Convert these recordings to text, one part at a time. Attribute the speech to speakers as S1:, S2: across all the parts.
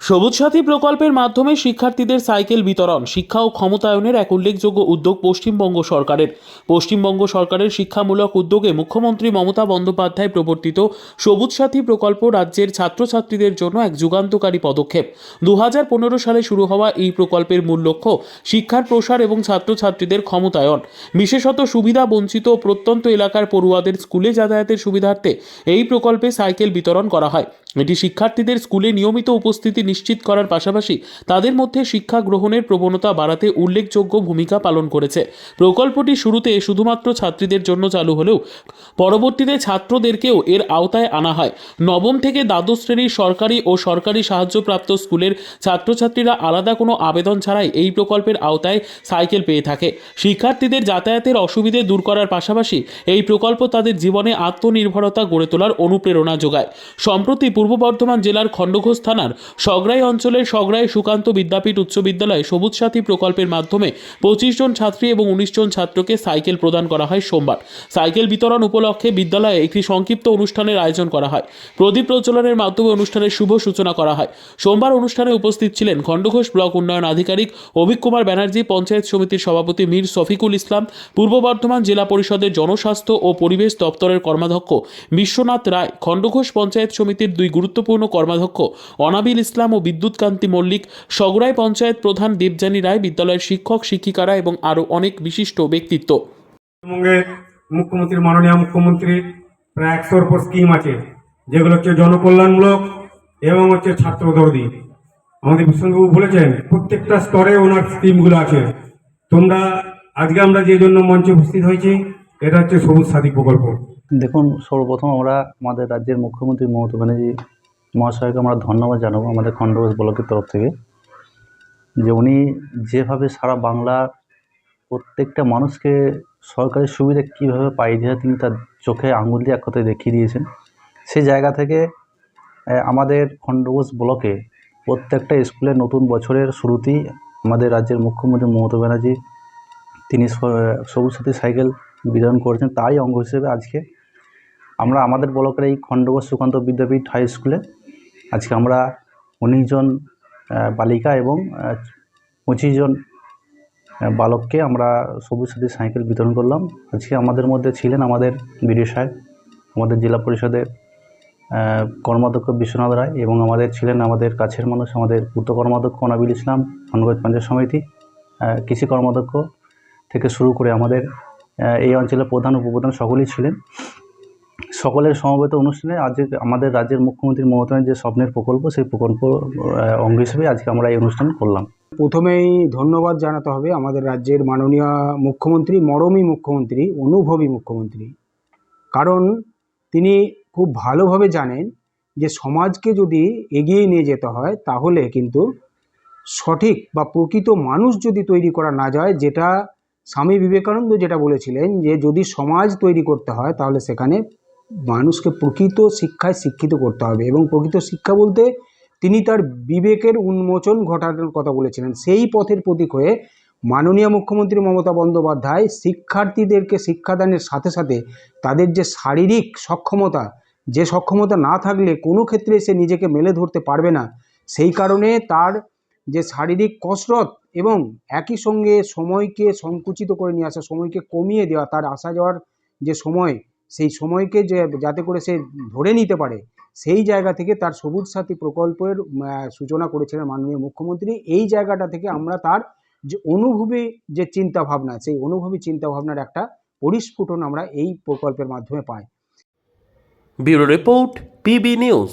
S1: সবুজ সাথী প্রকল্পের মাধ্যমে শিক্ষার্থীদের সাইকেল বিতরণ, শিক্ষা ও ক্ষমতায়নের এক উল্লেখযোগ্য উদ্যোগ পশ্চিমবঙ্গ সরকারের। পশ্চিমবঙ্গ সরকারের শিক্ষামূলক উদ্যোগে মুখ্যমন্ত্রী মমতা বন্দ্যোপাধ্যায় প্রবর্তিত সবুজ সাথী প্রকল্প রাজ্যের ছাত্রছাত্রীদের জন্য এক যুগান্তকারী পদক্ষেপ। দু হাজার পনেরো সালে শুরু হওয়া এই প্রকল্পের মূল লক্ষ্য শিক্ষার প্রসার এবং ছাত্রছাত্রীদের ক্ষমতায়ন। বিশেষত সুবিধা বঞ্চিত প্রত্যন্ত এলাকার পড়ুয়াদের স্কুলে যাতায়াতের সুবিধার্থে এই প্রকল্পে সাইকেল বিতরণ করা হয়। এটি শিক্ষার্থীদের স্কুলে নিয়মিত উপস্থিতি নিশ্চিত করার পাশাপাশি তাদের মধ্যে শিক্ষা গ্রহণের প্রবণতা বাড়াতে উল্লেখযোগ্য ভূমিকা পালন করেছে। প্রকল্পটি শুরুতে শুধুমাত্র ছাত্রীদের জন্য চালু হলেও পরবর্তীতে ছাত্রদেরকেও এর আওতায় আনা হয়। নবম থেকে দ্বাদশ শ্রেণির সরকারি ও সরকারি সাহায্যপ্রাপ্ত স্কুলের ছাত্রছাত্রীরা আলাদা কোনো আবেদন ছাড়াই এই প্রকল্পের আওতায় সাইকেল পেয়ে থাকে। শিক্ষার্থীদের যাতায়াতের অসুবিধে দূর করার পাশাপাশি এই প্রকল্প তাদের জীবনে আত্মনির্ভরতা গড়ে তোলার অনুপ্রেরণা যোগায়। সম্প্রতি পূর্ব বর্ধমান জেলার খণ্ডঘোষ থানার সগড়াই অঞ্চলের সগড়াই সুকান্ত বিদ্যাপীঠ উচ্চ বিদ্যালয়ে সবুজ সাথী প্রকল্পের মাধ্যমে পঁচিশ জন ছাত্রী এবং উনিশ জন ছাত্রকে সাইকেল প্রদান করা হয় সোমবার। সাইকেল বিতরণ উপলক্ষে বিদ্যালয়ে একটি সংক্ষিপ্ত অনুষ্ঠানের আয়োজন করা হয়। প্রদীপ প্রজ্বলনের মাধ্যমে অনুষ্ঠানের শুভ সূচনা করা হয়। সোমবার অনুষ্ঠানে উপস্থিত ছিলেন খণ্ডঘোষ ব্লক উন্নয়ন আধিকারিক অভিক কুমার ব্যানার্জি, পঞ্চায়েত সমিতির সভাপতি মীর শফিকুল ইসলাম, পূর্ব বর্ধমান জেলা পরিষদের জনস্বাস্থ্য ও পরিবেশ দপ্তরের কর্মাধ্যক্ষ বিশ্বনাথ রায়, খণ্ডঘোষ পঞ্চায়েত সমিতির দুই গুরুত্বপূর্ণ কর্মাধ্যক্ষ অনাবিল ইসলাম ও বিদ্যুৎ কান্তি মল্লিক, সগড়াই পঞ্চায়েত প্রধান দেবযানী রায়, বিদ্যালয়ের শিক্ষক, শিক্ষিকারা এবং আরও অনেক বিশিষ্ট ব্যক্তিত্ব।
S2: পশ্চিমবঙ্গে মুখ্যমন্ত্রী মাননীয় মুখ্যমন্ত্রী প্রায় একশোর উপর স্কিম আছে, যেগুলো হচ্ছে জনকল্যাণমূলক এবং হচ্ছে ছাত্র দর্দি। আমাদের বিশ্ববাবু বলেছেন, প্রত্যেকটা স্তরে ওনার স্কিমগুলো আছে। তোমরা, আজকে আমরা যে জন্য মঞ্চে উপস্থিত হয়েছি, এটা হচ্ছে সবুজ সাথী প্রকল্প।
S3: দেখুন, সর্বপ্রথম আমরা আমাদের রাজ্যের মুখ্যমন্ত্রী মমতা ব্যানার্জি মহাশয়কে আমরা ধন্যবাদ জানাব আমাদের খণ্ডঘোষ ব্লকের তরফ থেকে, যে উনি যেভাবে সারা বাংলার প্রত্যেকটা মানুষকে সরকারি সুবিধা কীভাবে পাই দিয়ে তিনি তার চোখে আঙুল দিয়ে এক কথায় দেখিয়ে দিয়েছেন। সেই জায়গা থেকে আমাদের খণ্ডঘোষ ব্লকে প্রত্যেকটা স্কুলে নতুন বছরের শুরুতেই আমাদের রাজ্যের মুখ্যমন্ত্রী মমতা ব্যানার্জি তিনি সবুজ সাথী সাইকেল বিতরণ করেছেন, তারই অঙ্গ হিসেবে আজকে আমরা আমাদের ব্লকের এই খণ্ডঘোষ সুকান্ত বিদ্যাপীঠ হাই স্কুলে আজকে আমরা উনিশ জন বালিকা এবং পঁচিশ জন বালককে আমরা সবুজ সাথী সাইকেল বিতরণ করলাম। আজকে আমাদের মধ্যে ছিলেন আমাদের বিডিও সাহেব, আমাদের জেলা পরিষদের কর্মাধ্যক্ষ বিশ্বনাথ রায় এবং আমাদের ছিলেন আমাদের কাছের মানুষ আমাদের পূর্ত কর্মাধ্যক্ষ অনাবিল ইসলাম খনগজ পঞ্চায়েত সমিতি কৃষি কর্মাধ্যক্ষ থেকে শুরু করে আমাদের এই অঞ্চলের প্রধান, উপপ্রধান সকলেই ছিলেন। সকলের সমবেত অনুষ্ঠানে আজ আমাদের রাজ্যের মুখ্যমন্ত্রী মমতা যে স্বপ্নের প্রকল্প, সেই প্রকল্প অঙ্গ হিসেবে আজকে আমরা এই অনুষ্ঠান করলাম।
S4: প্রথমেই ধন্যবাদ জানাতে হবে আমাদের রাজ্যের মাননীয় মুখ্যমন্ত্রী, মরমী মুখ্যমন্ত্রী, অনুভবী মুখ্যমন্ত্রী। কারণ তিনি খুব ভালোভাবে জানেন যে সমাজকে যদি এগিয়ে নিয়ে যেতে হয়, তাহলে কিন্তু সঠিক বা প্রকৃত মানুষ যদি তৈরি করা না যায়, যেটা স্বামী বিবেকানন্দ যেটা বলেছিলেন যে যদি সমাজ তৈরি করতে হয়, তাহলে সেখানে মানুষকে প্রকৃত শিক্ষায় শিক্ষিত করতে হবে এবং প্রকৃত শিক্ষা বলতে তিনি তার বিবেকের উন্মোচন ঘটানোর কথা বলেছিলেন। সেই পথের প্রতীক হয়ে মাননীয় মুখ্যমন্ত্রী মমতা বন্দ্যোপাধ্যায় শিক্ষার্থীদেরকে শিক্ষাদানের সাথে সাথে তাদের যে শারীরিক সক্ষমতা, যে সক্ষমতা না থাকলে কোনো ক্ষেত্রে সে নিজেকে মেলে ধরতে পারবে না। সেই কারণে তার যে শারীরিক কসরত এবং একই সঙ্গে সময়কে সংকুচিত করে নিয়ে আসা, সময়কে কমিয়ে দেওয়া, তার আসা যাওয়ার যে সময় সেই সময়কে যে, যাতে করে সে ধরে নিতে পারে, সেই জায়গা থেকে তার সবুজ সাথী প্রকল্পের সূচনা করেছিলেন মাননীয় মুখ্যমন্ত্রী। এই জায়গাটা থেকে আমরা তার যে অনুভবী যে চিন্তাভাবনা, সেই অনুভবী চিন্তাভাবনার একটা পরিস্ফুটন আমরা এই প্রকল্পের মাধ্যমে পাই।
S1: Bureau report, PB news.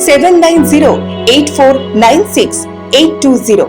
S5: seven nine zero eight four nine six eight two zero